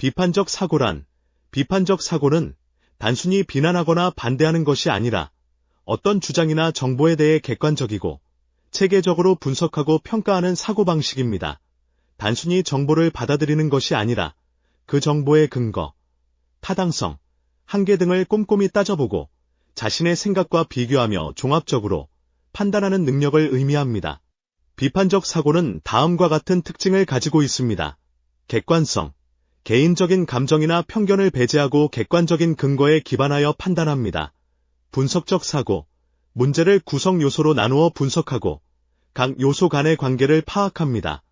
비판적 사고란, 비판적 사고는 단순히 비난하거나 반대하는 것이 아니라 어떤 주장이나 정보에 대해 객관적이고 체계적으로 분석하고 평가하는 사고방식입니다. 단순히 정보를 받아들이는 것이 아니라 그 정보의 근거, 타당성, 한계 등을 꼼꼼히 따져보고 자신의 생각과 비교하며 종합적으로 판단하는 능력을 의미합니다. 비판적 사고는 다음과 같은 특징을 가지고 있습니다. 객관성, 개인적인 감정이나 편견을 배제하고 객관적인 근거에 기반하여 판단합니다. 분석적 사고, 문제를 구성 요소로 나누어 분석하고 각 요소 간의 관계를 파악합니다.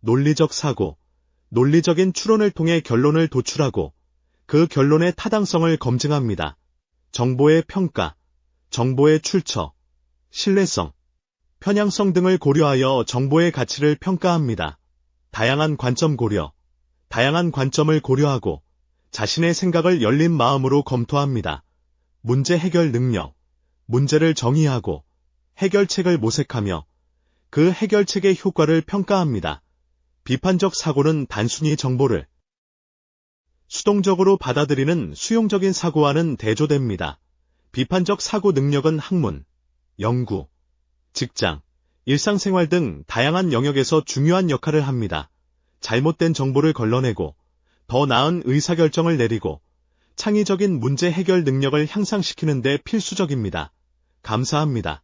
논리적 사고, 논리적인 추론을 통해 결론을 도출하고 그 결론의 타당성을 검증합니다. 정보의 평가, 정보의 출처, 신뢰성, 편향성 등을 고려하여 정보의 가치를 평가합니다. 다양한 관점 고려, 다양한 관점을 고려하고 자신의 생각을 열린 마음으로 검토합니다. 문제 해결 능력, 문제를 정의하고 해결책을 모색하며 그 해결책의 효과를 평가합니다. 비판적 사고는 단순히 정보를 수동적으로 받아들이는 수용적인 사고와는 대조됩니다. 비판적 사고 능력은 학문, 연구, 직장, 일상생활 등 다양한 영역에서 중요한 역할을 합니다. 잘못된 정보를 걸러내고 더 나은 의사결정을 내리고 창의적인 문제 해결 능력을 향상시키는 데 필수적입니다. 감사합니다.